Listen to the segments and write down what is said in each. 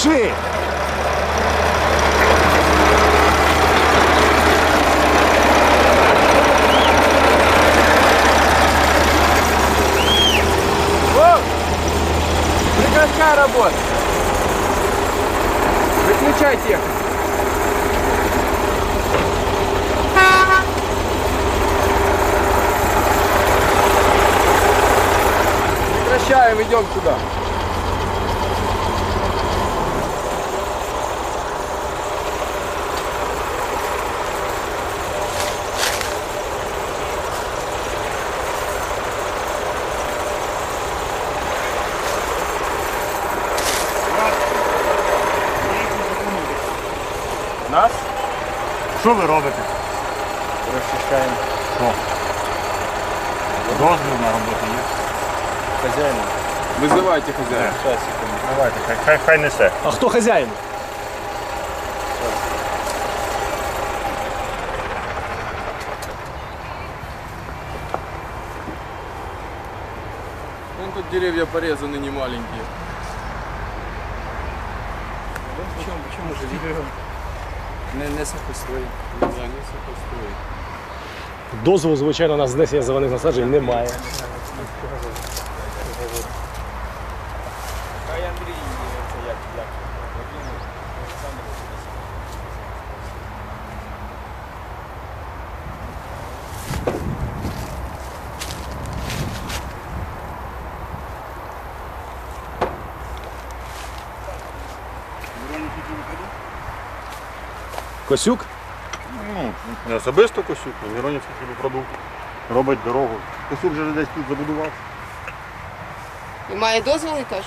Глуши! Що ви робите? розчищаємо Дозвіл на роботу є? хозяина. Вызывайте хозяина. Сейчас, секунду. Давайте, хай, хай, хай несе. А хто хазяїн? Вон тут деревья порезаны не маленькие. Почему, почему же Не, не сухостой? Да, не сухостой. Дозволу, звичайно, на знесення зелених насаджень немає. Хай Андрій це як, як. Олександр Косюк? Ну, не особисто Косюк, а Міронівський хлібопродукт. Робить дорогу. Косюк вже десь тут забудував. І має дозволи теж.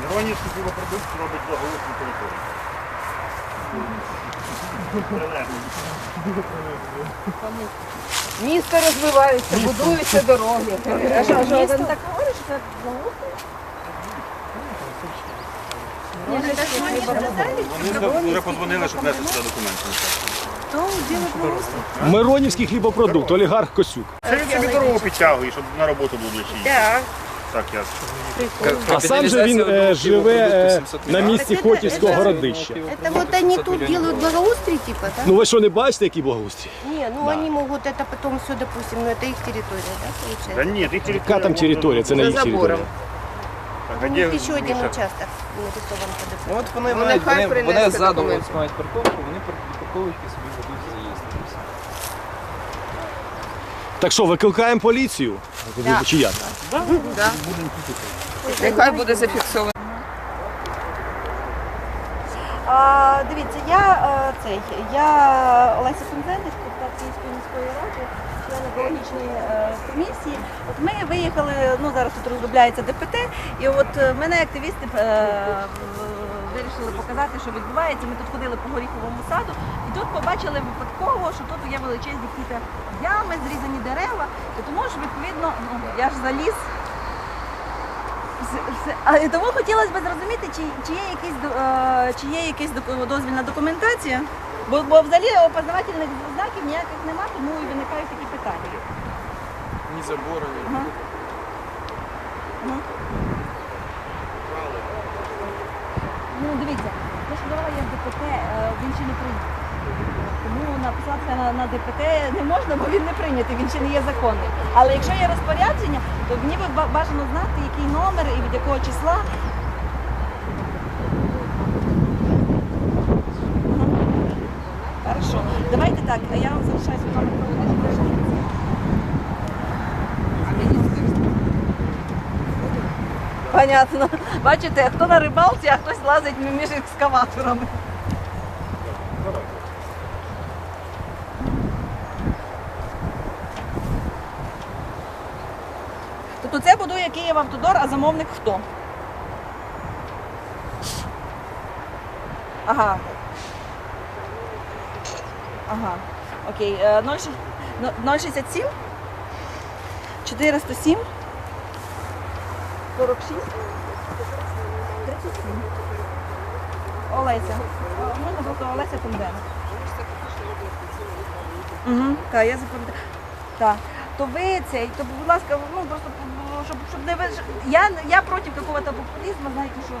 Міронівський хлібопродукт робить благоустрій території. Місто розвивається, будуються дороги. А що, що він так говорить, що це Вони вже подзвонили, щоб внести сюди документи. Миронівський хлібопродукт, олігарх Косюк. Це він собі дорогу підтягує, щоб на роботу було ближче. Так. Так, я. А сам же він е, живе е, на місці Хотівського городища. Это вот они тут делают благоустрий типа, да? Ну ви що не бачите, який благоустрій? Не, ну они могут это потом все, допустим, ну это их территория, да, Та получается? ні, ти територія. Яка там територія? Це не їх територія. Так, У а них де еще один Міша? участок нарисован под это. Ну от вони, Вони мають, хай вони, вони принесуть задом документи. ось мають парковку, вони парковують і собі Так що, викликаємо поліцію? Чи як? Да. Нехай буде зафіксовано. А, дивіться, я е, цей, я Олеся Пензенник, депутат Київської міської ради, член екологічної е, комісії. От ми виїхали, ну зараз тут розробляється ДПТ, і от е, мене активісти е, вирішили показати, що відбувається. Ми тут ходили по горіховому саду, і тут побачили випадково, що тут є величезні якісь ями, зрізані дерева, і тому ж відповідно ну, я ж заліз. А і тому хотілося б зрозуміти, чи, чи є якісь до- е, чи є якась дозвільна документація. Бо, бо взагалі опознавательних знаків ніяких нема, тому і виникають такі питання. Ні забору, ні. Ага. Ну дивіться, те, що дорога є в ДПТ, е, він ще не прийнятий. Тому написатися на, на ДПТ не можна, бо він не прийнятий, він ще не є законний. Але якщо є розпорядження, то мені би бажано знати, який номер і від якого числа. Хорошо. Давайте так, я вам залишаю Світлана Миколаївна. Понятно. Бачите, хто на рибалці, а хтось лазить між екскаваторами. Тобто це Київ Автодор, а замовник хто? Ага. Ага. Окей. Е, 0,6 ну, 067 407 46 37. Олеся. Можна просто Олеся Тенденко. Угу, так, я запам'ятаю. Так. То ви цей, то будь ласка, ну просто ну, щоб, щоб не ви. Я, я проти какого-то популізму, знаєте, що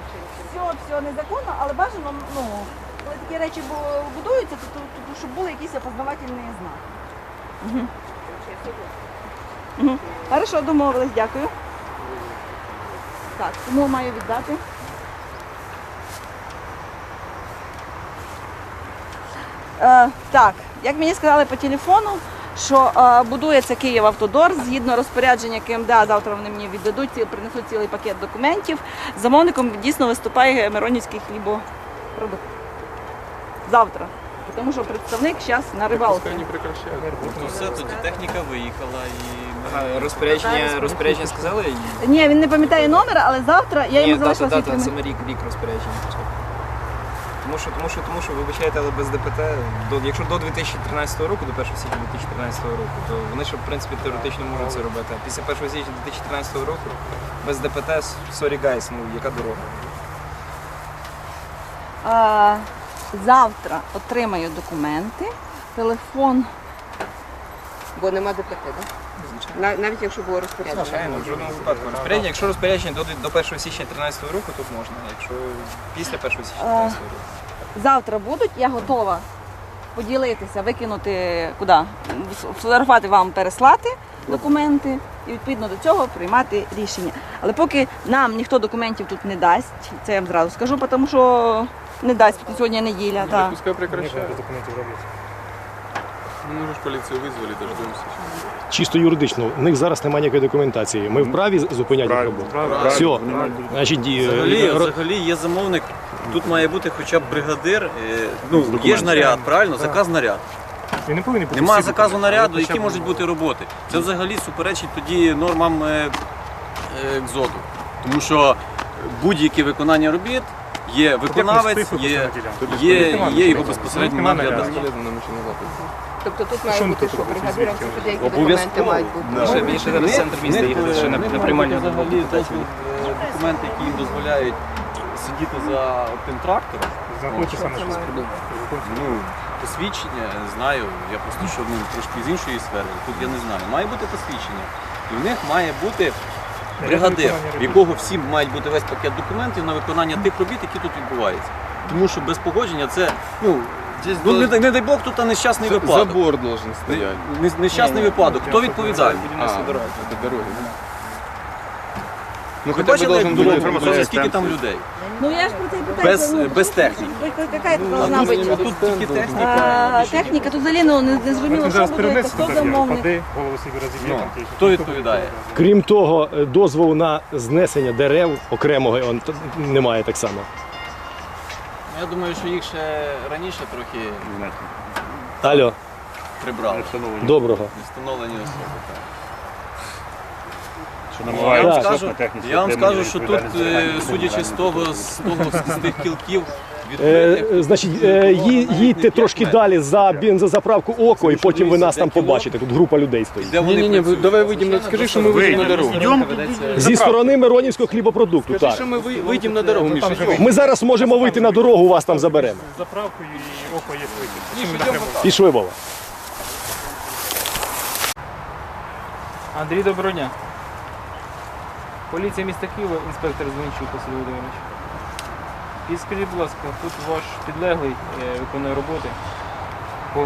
все, все незаконно, але бажано, ну, коли такі речі будуються, то, то, то щоб були якісь опознавательні знаки. Угу. Угу. Хорошо, домовились, дякую. Так, кому маю віддати? Е, так, як мені сказали по телефону, що е, будується Київ Автодор згідно розпорядження КМДА, завтра вони мені віддадуть, ці- принесуть цілий пакет документів. Замовником дійсно виступає Миронівський хлібопродукт. Завтра. Тому що представник зараз на прекращають. Ну все, тоді техніка виїхала і розпорядження, розпорядження сказали? Ні, він не пам'ятає номер, але завтра я Ні, йому дата, залишила свій дата, телефон. саме рік, рік розпорядження. Тому що, тому що, тому що, вибачайте, але без ДПТ, до, якщо до 2013 року, до 1 січня 2013 року, то вони ще, в принципі, теоретично можуть це робити. А після 1 січня 2013 року без ДПТ, sorry guys, ну яка дорога? А, завтра отримаю документи, телефон. Бо нема ДПТ, так? Нав- Навіть якщо було розпорядження. Звичайно, в жодному випадку. Розпорядження, якщо розпорядження до, до 1 січня 2013 року, то можна. Якщо після 1 січня 2013 року. Завтра будуть, я готова поділитися, викинути куди? Фотографувати вам, переслати документи і відповідно до цього приймати рішення. Але поки нам ніхто документів тут не дасть, це я вам зразу скажу, тому що не дасть, тому сьогодні неділя. Так. Пускай прекращают. Ну, мы же полицию вызвали, дождемся. Чисто юридично, у них зараз немає ніякої документації. Ми вправі зупиняти їх роботу. Все. Значить, ді- взагалі, е, ро- взагалі є замовник. Тут має бути хоча б бригадир. е, Ну, є ж наряд, правильно? Заказ наряд. Немає заказу наряду, які можуть бути роботи. Це взагалі суперечить тоді нормам е, е, екзоту. Тому що будь-яке виконання робіт є виконавець, є, є, є його безпосередньо нагляд. Тобто тут має бути, що бригадирам це куди які документи Обов'язково. мають бути. Ще- Мені зараз в центр міста їхати, ще на, на приймальню взагалі е, документи, які їм дозволяють сидіти за тим трактором. Ну, посвідчення знаю, я просто що ну, трошки з іншої сфери, тут я не знаю. Має бути посвідчення. І в них має бути бригадир, в якого всі мають бути весь пакет документів на виконання тих робіт, які тут відбуваються. Тому що без погодження це, ну, ну не, дай- не дай Бог, тут та нещасний випадок. Забор должен стоять. Не- Нещасний випадок. Хто відповідальний? А, это дороги. Ну Ви хотя бы бачили, як должен дорогу быть будується, скільки там людей? Ну я ж про це і питаю. Без, ну, без техніки. Яка це должна бути? Тут тільки техніка. А, техніка, тут взагалі ну, не, не зрозуміло, що буде, хто замовник. Ну, хто відповідає? Крім того, е, дозволу на знесення дерев окремого он, т- немає так само. Я думаю, що їх ще раніше трохи Алло, прибрали. доброго. Встановлені особи. так. Що Я вам скажу, я вам скажу, що тут, е, судячи з того, з того з тих кілків, Е, відкритих, значить, е, ї- їдьте трошки далі за бензозаправку око, і потім ви нас там побачите. Тут група людей стоїть. де вони Не-не-не, вы- працюють. давай выйдем, на- скажи, что мы выйдем на дорогу. Зі сторони Миронівського хлібопродукту. Скажи, Так. что мы вы- выйдем на дорогу, Миша. Ми зараз можемо вийти на дорогу, вас там заберемо. заправкою і око є вихід. Пішли, Вова. Андрій, доброго дня. Поліція міста Києва, інспектор Звенчук Василь Володимирович. І скажіть, будь ласка, тут ваш підлеглий е, виконує роботи. По...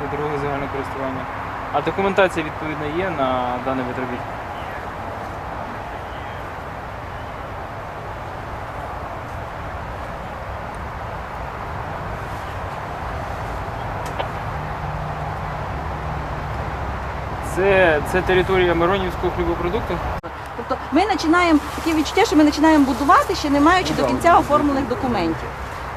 До дороги користування. А документація відповідно є на даний вид Це, це територія Миронівського хлібопродукту? Тобто ми починаємо таке відчуття, що ми починаємо будувати, ще не маючи до кінця оформлених документів.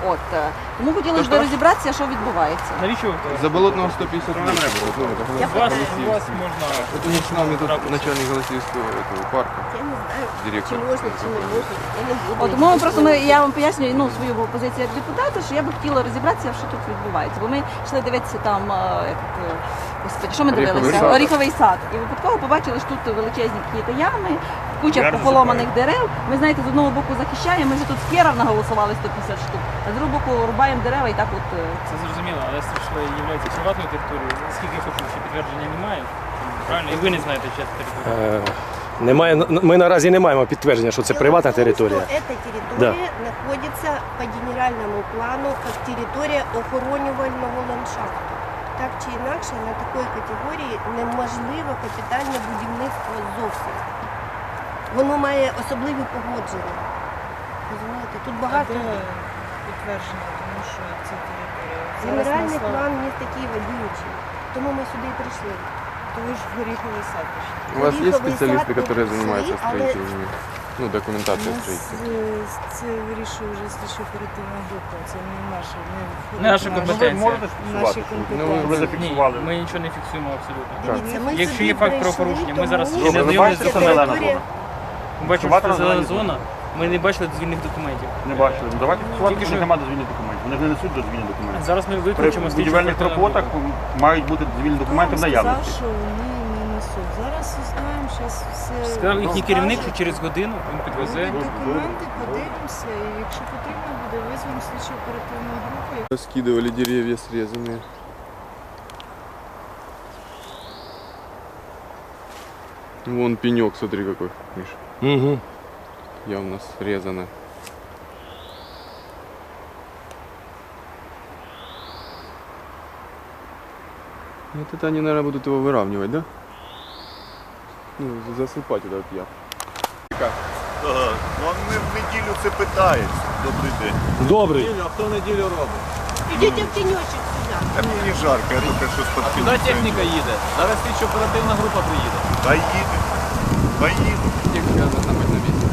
От е, тому хотілося б розібратися, що відбувається. Навіщо ви це? Заболотного 150 метров. Ну, это У вас, у вас можна Это не с нами тут начальник Голосиевского этого парка, Я не знаю, чи директор. можна, чи не можна. Я не буду. От тому ми просто ми, я вам пояснюю ну, свою позицію як депутата, що я би хотіла розібратися, що тут відбувається. Бо ми йшли дивитися там, е, як, е, господи, що ми Оріховий дивилися? сад. Оріховий сад. І випадково побачили, що тут величезні якісь ями, куча Ярко пополоманих дерев. Ми знаєте, з одного боку захищаємо, ми вже тут з наголосували 150 штук, а з другого боку рубаємо дерева і так от. е, Це зрозуміло, але це ж є приватною територією. Наскільки я хочу, що підтвердження немає. Правильно? І ви не знаєте, чия це територія. Е, Немає, ми наразі не маємо підтвердження, що це приватна територія. Эта территория находится по генеральному плану как территория охоронювального ландшафту Так чи інакше, на такої категорії неможливо капітальне будівництво зовсім. Воно має особливі погодження. Розумієте, тут багато. підтвердження, тому що це територія. Генеральний план міста Києва діючий. Тому ми сюди і прийшли. То ви ж в горіховий сад пішли. У вас есть Ореховый специалисты, сад которые Ну, документацией Нас, е, Це вирішує вже слідчо оперативна група. Це не наша, не Наша компетенція. Ви Наші компетенції. Ви Ні, зафіксували. ми нічого не фіксуємо абсолютно. Ми Якщо є факт прийшли, правопорушення, ми зараз не ви з що зелена зона? Ми бачимо, що це зелена зона. Ми не бачили дозвільних документів. Не бачили. Ну, Давайте фіксувати, Тільки що немає дозвільних документів. Вони ж не несуть дозвільні документи. Зараз ми При виключимо слідчу будівельних оперативну роботах групу. мають бути дозвільні документи в Хто сказав, наявності. що вони зараз все. Сказав їхній розкаже. керівник, що через годину він підвезе. Будуть документи, подивимося, і якщо потрібно буде, визвемо слідчо оперативну групу. Скидывали деревья срезанные. Вон пенек, смотри какой, Миш. Угу. Явно срезано. Вот это они, наверное, будут его выравнивать, да? Ну, засыпать этот я. Ага. Ну, вони в неділю це питають. Добрий день. Добрий. А хто неділю робить? Ідіть в тіньочок сюди. Та мені не жарко, я тільки що А з куди техніка їде? Зараз слідчо оперативна група приїде. Та їде. Та їде. Техника должна быть на месте.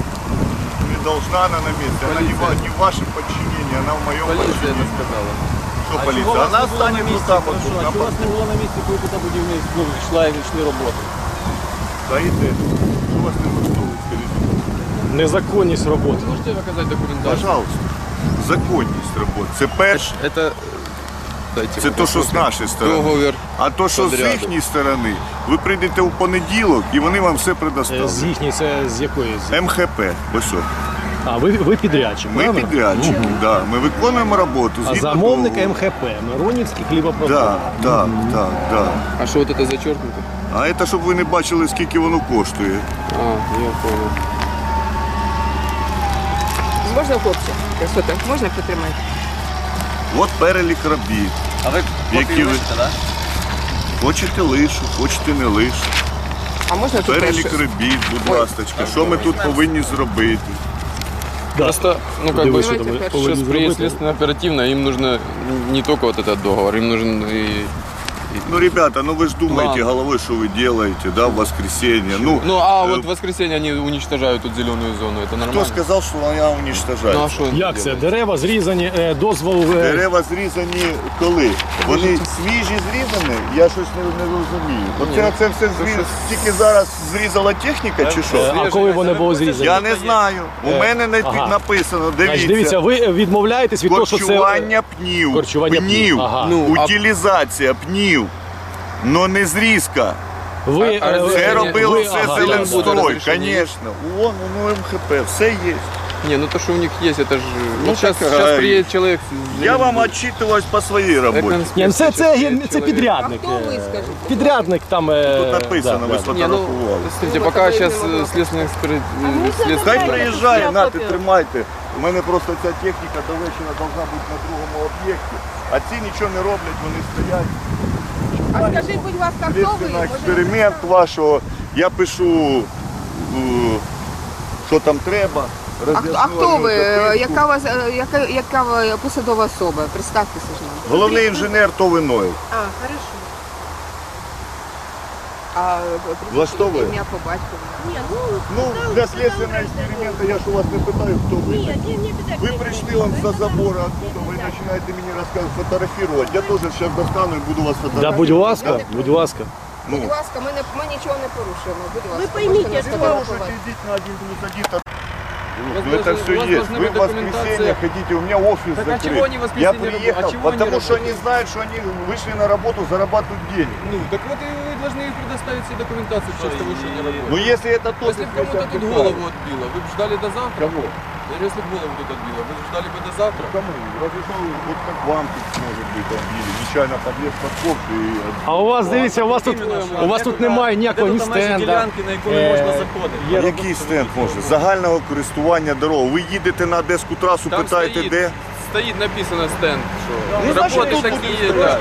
Не должна она на месте. Она не, Полиция. в- не в вашем подчинении, она в моем Полиция это подчинении. сказала. Что А чого полиция? вас Она не було на станет вот місці? так вот. Хорошо, тут, А на чого вас не було на місці, коли тут будівництво ну, йшла і йшли роботи? Стоите. Что вас не влаштовує, скажите? Незаконність роботи. Вы можете показать документацию? Пожалуйста. Законність роботи. Це перше. Это... Дайте Це то, що з нашої сторони. Договор. А то, що з Подряду. їхньої сторони, ви прийдете у понеділок і вони вам все Е, З предоставлять. їхньої, це з якої? З- МХП, ось що. А, ви, ви підрядчик, Ми правильно? підрядчики, да. ми виконуємо роботу. А згідно замовник договору. МХП, Миронівський хлібопродукт. Так, так, так, так. А что вот это зачеркнуто? А це, щоб ви не бачили, скільки воно коштує. А, я понял. Можна, хлопці? Красота, можна підтримати? От перелік робіт. А ви Які копію ви? лишите, так? Хочете лишу, хочете не лишу. А можна Перелік робіт, будь ласка, що ми тут повинні зробити. Просто, ну как бы, сейчас приедет следственно оперативно, им нужно не только вот этот договор, им нужен и... Ну, ребята, ну ви ж думаєте План. головою, що ви робите, да, в воскресенье. Ну, Ну, а э, вот в воскресенье они уничтожают тут зеленую зону, это хто нормально? сказав, що вона уничтожає? Ну, а что они Як це? Дерева зрізані, е, дозвол. е, Дерева зрізані коли? Вони свіжі зрізані? Я щось не, не розумію. Оце це все зріз... тільки зараз зрізала техніка чи е, що? А коли вони були зрізані? Я не знаю. У Е, мене не ага. написано, Значить, дивіться. дивіться, ви відмовляєтесь від того, що це. Корчування пнів. Корчування пнів, пнів. ага. Ну, а- Утилізація пнів Но не зрізка. Ви, А- а е, роз- Це Ні, робило ви- все ага, буде Зеленстрой, розрішення. звісно. Вон, ну МХП, все є. Не, ну то, что у них есть, это же... Ну, вот сейчас, так, сейчас а, приедет человек... с Я вам зеленой- отчитываюсь по своїй роботі. Эконспект Ні, ну це, сейчас це, приедет це человек. підрядник. А хто ви, е, скажіть? Підрядник там. е, Тут написано, да, ви да. Не, ну, сфотографували. смотрите, Ну, пока это сейчас не могла следственный эксперт... ну, це след- Хай Дайте приїжджає, я нате, копію. тримайте. У мене просто ця техніка до вечора повинна бути на другому об'єкті. А ці нічого не роблять, вони стоять. А скажіть, будь ласка, хто ви? Може, експеримент вашого. Я пишу, е, що там треба. А, хто- а хто ви? записку. Яка у вас е, яка, яка ви посадова особа? Представтеся ж нам. Головний інженер Товинойл. А, хорошо. А Влаштовує? ім'я по батькові. Ні, ну, Ну, там- для там следственного каждый- эксперимента я ж у вас не питаю, хто ви. Ні, ні, не обязательно. Вы пришли он за забора оттуда, вы начинаете меня рассказывать, фотографировать. Я тоже сейчас достану и буду вас Да, фотографировать. будь ласка, будь ласка. Ну, Будь ласка, ми, не, ми нічого не порушуємо. Будь ласка, Ви пойміть, можете нас що- фотографувати. можете идите на один плюс один. там- вас Ну, это должны- все у вас есть. должна Вы быть в воскресенье документация. хотите, у меня офис Так а закрыт. чего они в Я воскресенье работают? приехал, А чего они потому что они работают? знают, что они вышли на работу зарабатывать деньги. Ну, так вот и вы должны им предоставить всю документацию в честь того, что они работают. Но если это то, Если бы кому-то тут голову отбило, вы бы ждали до завтра? Кого? Если бы голову тут отбило, вы бы ждали бы до завтра? Кому? Разве что вот как вам тут может быть отбили. Нечаянно подъезд подкопший и отбили. А у вас дивіться, у вас тут у вас тут немає ніякого ні Де тут межі стенда. ділянки, на яку не Е, можна заходити. є Який стенд може? Загального користування дорог. Ви їдете на Одеську трасу, Там питаєте стоїть, де? стоїть написано стенд, що Ну, значить, роботи тут такі, будуть да.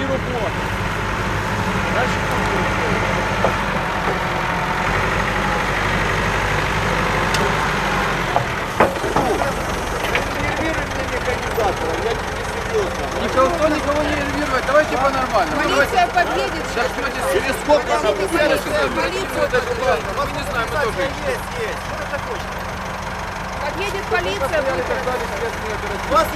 трошки Никого, никого не нервировать, давайте по-нормальному. Поліція під'їде. Сейчас смотрите, через сколько Поліція, поліція, Мы не знаем, мы тоже Під'їде поліція, буде Вам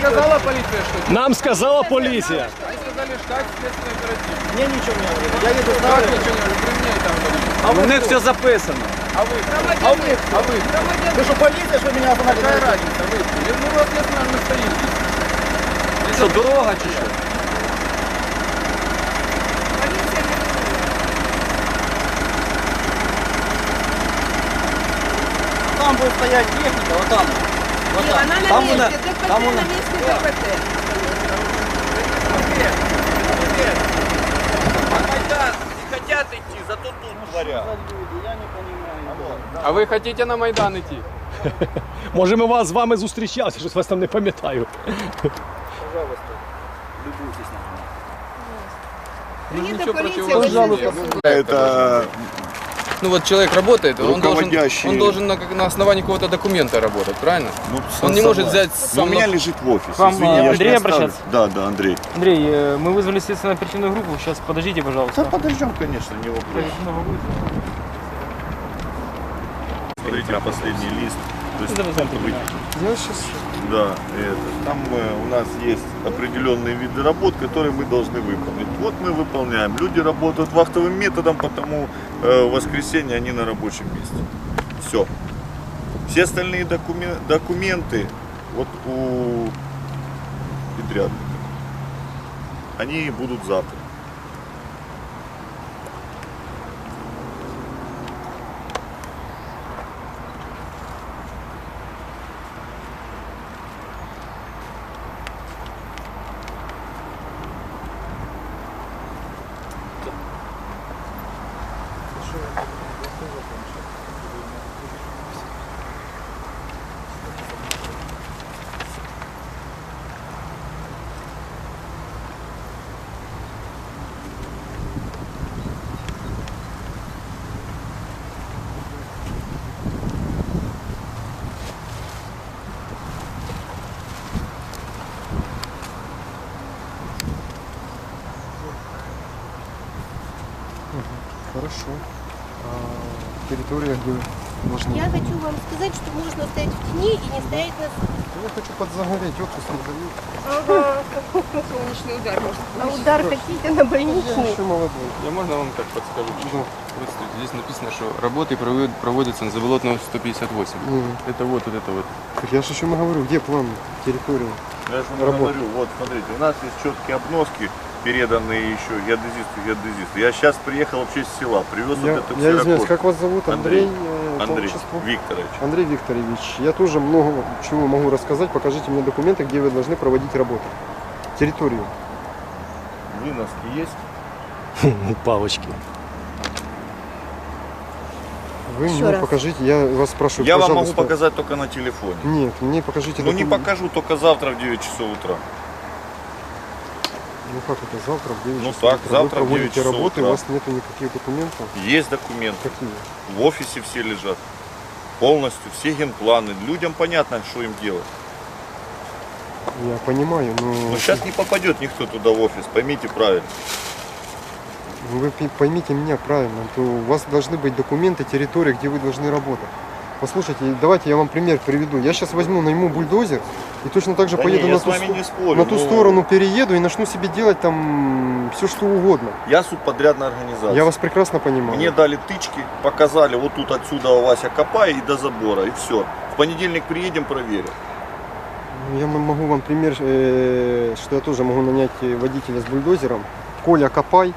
сказала полиция, что Нам сказала поліція. Они сказали ждать следственный оператив. Ні, нічого не говорю. Я не Так, ничего не говорю, при мне там говорили. У них все записано. А вы? А вы? А вы? Ви що поліція, що мене Какая разница? Вы? Я ну, вас нет, наверное, стоит. Що, дорога чи що? Там буде стояти техніка, отам. Ні, вона на Там місці, вона- ДПТ там вона- на місці ДПТ. Хотят идти, зато тут творят. А вы хотите на Майдан идти? Може, ми вас з вами зустрічалися, щось вас там не пам'ятаю. Приїде нічого поліція, противоположного ви нет. Это Ну вот человек работает, он должен, он должен на, на основании какого-то документа работать, правильно? ну, Он не может взять Но у сам... меня на- лежит в офисе. Вам, Извини, а, я ж Андрей не оставлю. обращаться? Да, да, Андрей. Андрей, э, мы вызвали следственно-оперативную группу. Сейчас подождите, пожалуйста. Да подождем, конечно, не вопрос. Будет. Смотрите, последний лист. То есть, вы- Я сейчас Да, это. Там э, у нас есть определенные виды работ, которые мы должны выполнить. Вот мы выполняем. Люди работают вахтовым методом, потому э, в воскресенье они на рабочем месте. Все. Все остальные докумен- документы вот у подрядника. Они будут завтра. Хорошо. А территория где нужна? Я хочу вам сказать, что можно стоять в тени и не стоять на Я хочу подзагореть, отпуск не дают. Ага. Солнечный удар может А удар хотите на больничный? Еще молодой. Я можно вам так подскажу? Вот здесь написано, что работы проводят- проводятся на Заболотного 158. Ну, Это вот, вот это вот. так я же еще говорю, где план территории? Я же вам говорю, вот смотрите, у нас есть четкие обноски, переданные еще геодезисту, геодезисту. Я сейчас приехал вообще с села, привез Я, вот этот я извиняюсь, как вас зовут? Андрей. Андрей? э, Андрей? Викторович. Андрей Викторович, я тоже много чего могу рассказать. Покажите мне документы, где вы должны проводить работу. Территорию. Выноски есть? Палочки. Вы Еще мне раз. покажите, я вас спрашиваю, Я вам могу показать только на телефоне. Нет, мне покажите Ну не докумен- покажу только завтра в 9 часов утра. Ну как это, завтра в 9 Ну часов так, завтра вы в 9 проводите часов работы, утра. у вас нету никаких документов? Есть документы. Какие? В офисе все лежат. Полностью, все генпланы. Людям понятно, что им делать. Я понимаю, но... Но сейчас не попадет никто туда в офис, поймите правильно. Вы поймите меня правильно, то у вас должны быть документы территории, где вы должны работать. Послушайте, давайте я вам пример приведу. Я сейчас возьму, найму бульдозер и точно так же Да поеду не, на, ту, не спорю, на ту но сторону, перееду и начну себе делать там все что угодно. Я субподрядная организация. Я вас прекрасно понимаю. Мне дали тычки, показали, вот тут отсюда Вася копай и до забора, и все. В понедельник приедем, проверим. Я могу вам пример, э, что я тоже могу нанять э, водителя с бульдозером. Коля, копай.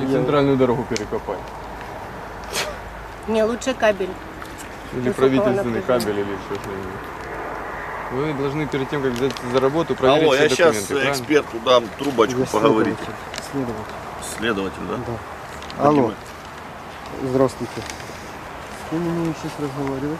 И Я- центральную дорогу перекопай. Не, лучше кабель. Или Высокого правительственный напряжения. кабель или еще что-нибудь. Вы должны перед тем, как взять за работу, проверить Алло, все я документы, сейчас правильно? эксперту дам трубочку, Я поговорите. следователь. Следователь, да? Да. Алло. Здравствуйте. С кем мне сейчас разговаривать?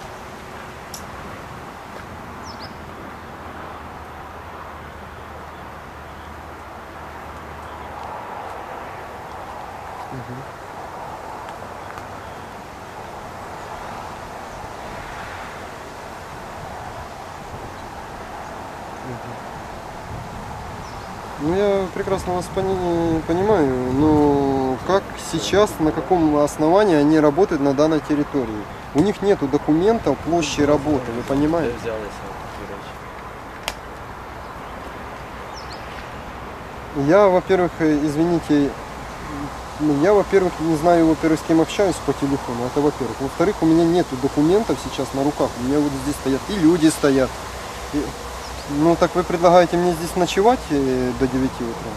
Ну, я прекрасно вас пони- понимаю, но как сейчас, на каком основании они работают на данной территории? У них нету документов площади работы, вы понимаете? Я, во-первых, извините, я, во-первых, не знаю, во-первых, с кем общаюсь по телефону, это во-первых. Во-вторых, у меня нету документов сейчас на руках, у меня вот здесь стоят и люди стоят. И- ну, так вы предлагаете мне здесь ночевать э, до 9 утра?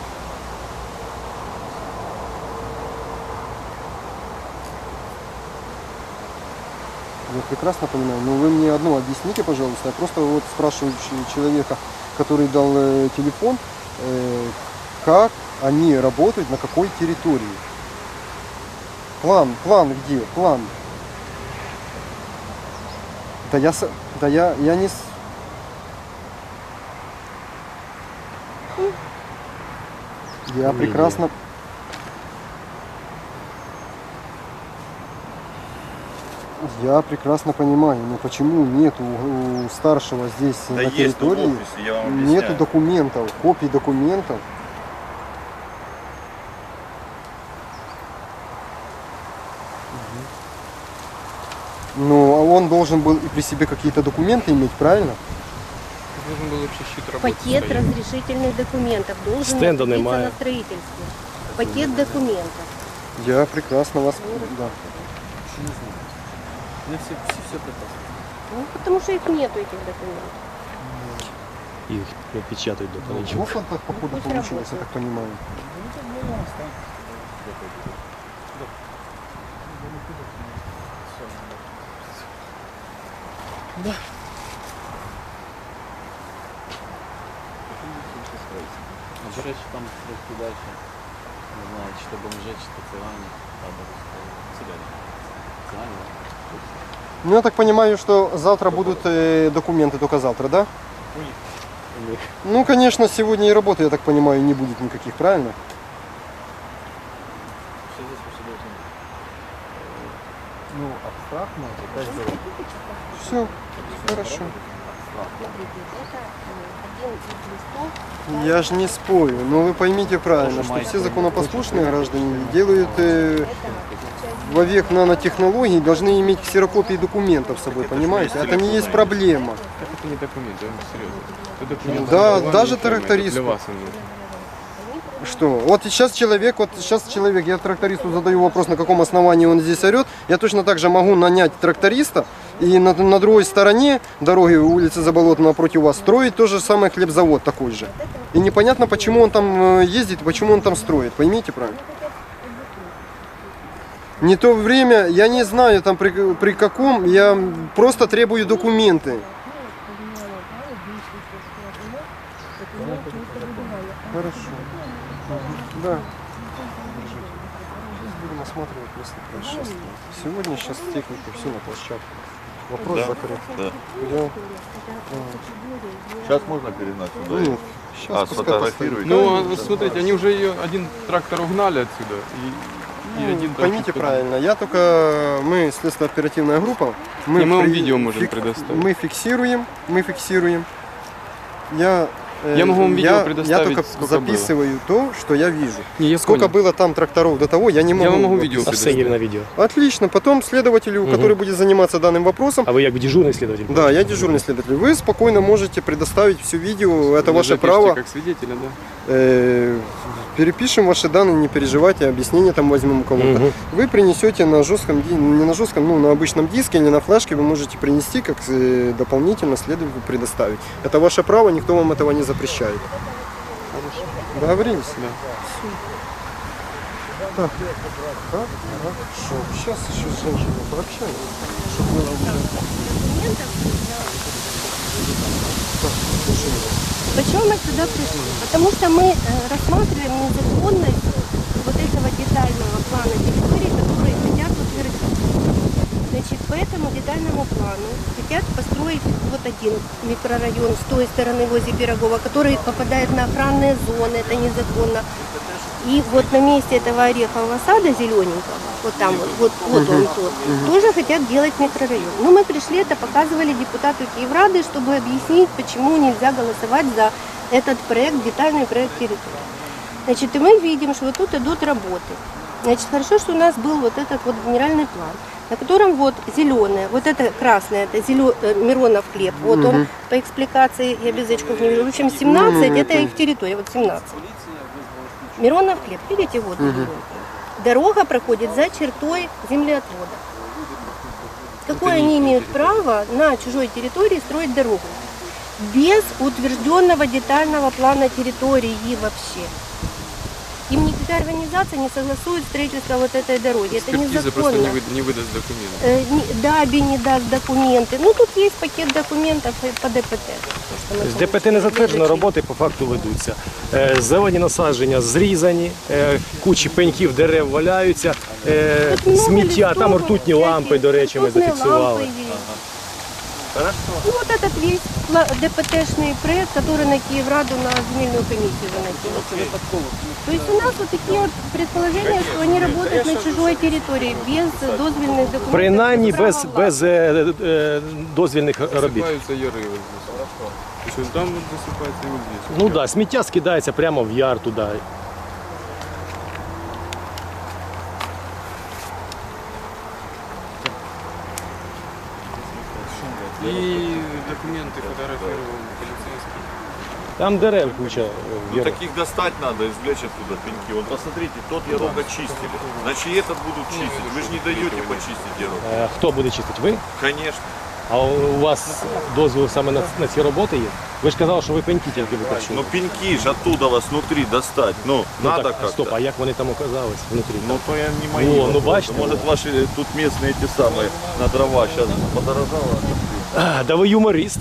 Я прекрасно понимаю, но вы мне одно объясните, пожалуйста. Я просто вот спрашиваю человека, который дал э, телефон, э, как они работают, на какой территории. План, план где? План. Да я, да я, я не... Я прекрасно... Я прекрасно понимаю, но почему нет у, старшего здесь Да на есть территории офисе, я вам нету документов, копий документов? Ну, а он должен был и при себе какие-то документы иметь, правильно? Должен был вообще щит работать. Пакет стоять. разрешительных документов должен Стенда находиться немає. на строительстве. Пакет документов. Я прекрасно вас... Да. Не всі, всі все прекрасно. Ну, потому что их нету, этих документов. Їх не печатають до понеділка. Вот он так, походу, Пусть получилось, я работает. так понимаю. До речі, там трошки далі. Не знаю, чи то бомжи, чи то цигані. Табор цигані. Цигані, так? Ну, я так понимаю, что завтра будут э, документы, только завтра, да? Ну, конечно, сегодня и работы, я так понимаю, не будет никаких, правильно? Що здесь посадити? Ну, абстрактно, это Все, хорошо. Это э, один из листов. я же не спорю, но вы поймите правильно, что все законопослушные граждане делают э, вовек нанотехнологий, должны иметь ксерокопии документов с собой, понимаете? Это не есть проблема. Это не документ, я серьезно. Да, даже. Для вас нужен. Что? Вот сейчас человек, вот сейчас человек, я трактористу задаю вопрос, на каком основании он здесь орет. Я точно так же могу нанять тракториста и на, на другой стороне дороги улицы Заболотной напротив вас строить тот же самый хлебзавод такой же. И непонятно, почему он там э, ездит, почему он там строит. Поймите правильно? Не то время, я не знаю там при, при каком, я просто требую документы. Хорошо. Да. Будем осматривать место происшествия. Сегодня сейчас техника все на площадку. Вопрос Да, закрыт. да. Я- Сейчас можно перегнать сюда? Нет, сейчас А, пускай сфотографируете? Ну, а, смотрите, они уже ее, один трактор угнали отсюда, и, и Ну, один трактор Поймите правильно, я только, мы следственно-оперативная группа, мы, И мы вам при- видео можем предоставить. Мы фиксируем, мы фиксируем. Я Я могу вам видео я, предоставить, Я только сколько было. записываю то, что я вижу. Не, я Сколько понял. было там тракторов до того, я не могу. Я вам могу описать. видео А все є на відео. Отлично. Потом следователю, Мгм. который будет заниматься данным вопросом, А ви як дежурний слідователь? да, я дежурный следователь, вы спокойно можете предоставить все видео, это Вы ваше запишите право. как свидетеля, да? Э, перепишем ваши данные, не переживайте, объяснение там возьмем у кого-то. Мгм. Вы принесете на жестком, не на жестком, ну на обычном диске или на флешке вы можете принести, как э, дополнительно следователю предоставить. Это ваше право, никто вам этого не запрещает. Договорились? Да. Так, так, хорошо. Сейчас еще с женщиной пообщаемся, чтобы было уже... Так, Почему мы сюда пришли? Потому что мы э, рассматриваем незаконность вот этого детального плана территории, который хотят утвердить. Значит, по этому детальному плану хотят построить вот один микрорайон с той стороны возле Пирогова, который попадает на охранные зоны, это незаконно. И вот на месте этого орехового сада зелененького, вот там вот, вот, вот он тот, тоже хотят делать микрорайон. Но мы пришли, это показывали депутату Киеврады, чтобы объяснить, почему нельзя голосовать за этот проект, детальный проект территории. Значит, и мы видим, что вот тут идут работы. Значит, хорошо, что у нас был вот этот вот генеральный план, на котором вот зеленое, вот это красное, это зелё... э, Миронов хлеб, вот он по экспликации, я без очков не вижу, в общем 17, это их территория, вот 17. Миронов хлеб, видите, вот зелененький. Дорога проходит за чертой землеотвода. Какое они имеют право на чужой территории строить дорогу? Без утвержденного детального плана территории вообще. Им никакая организация не согласует строительство вот этой дороги. Это Экспертиза просто незаконно. не, вы- не выдаст документы. Э, не- Даби не даст документы. Ну тут есть пакет документов и по ДПТ. то, что мы З ДПТ не получили. затверджено, роботи по факту ведуться. Е, Зелені насадження зрізані, е, кучі пеньків дерев валяються, е, Тут много сміття, там листовок, ртутні лампи, всякие до речі, ми ртутные зафіксували. лампы есть. Ну вот этот весь пла- ДПТшный проект, который на Киевраду на земельную комиссию заносили. То есть у нас вот такие вот предположения, что они работают на чужой территории без дозвельных документов. Принаймні права без, власти. без е, е, дозвільних робіт. Засыпаются яры вот здесь. То есть он там вот засыпается и вот здесь. Ну так, да, сміття скидається прямо в яр туди. И документы фотографировал полицейский. Там дерев куча. е, Ну, Віра. таких достать надо, извлечь оттуда пеньки. Вот посмотрите, тот ярок очистили. Значит, и этот будут чистить. Вы же не даете почистить ярок. Е, Хто буде чистити? Ви? Конечно. А у вас дозвіл саме на, на ці роботи є? Ви ж казали, що ви пеньки тільки викачуєте. Ну пеньки же оттуда вас внутри достать. Ну, Ну, надо так, как-то. Стоп, а як вони там оказались внутрі? Ну то я не мои. О, ну, вопросы. бачите? Может ваши тут местные эти самые на дрова сейчас подорожало. А, да ви юморист.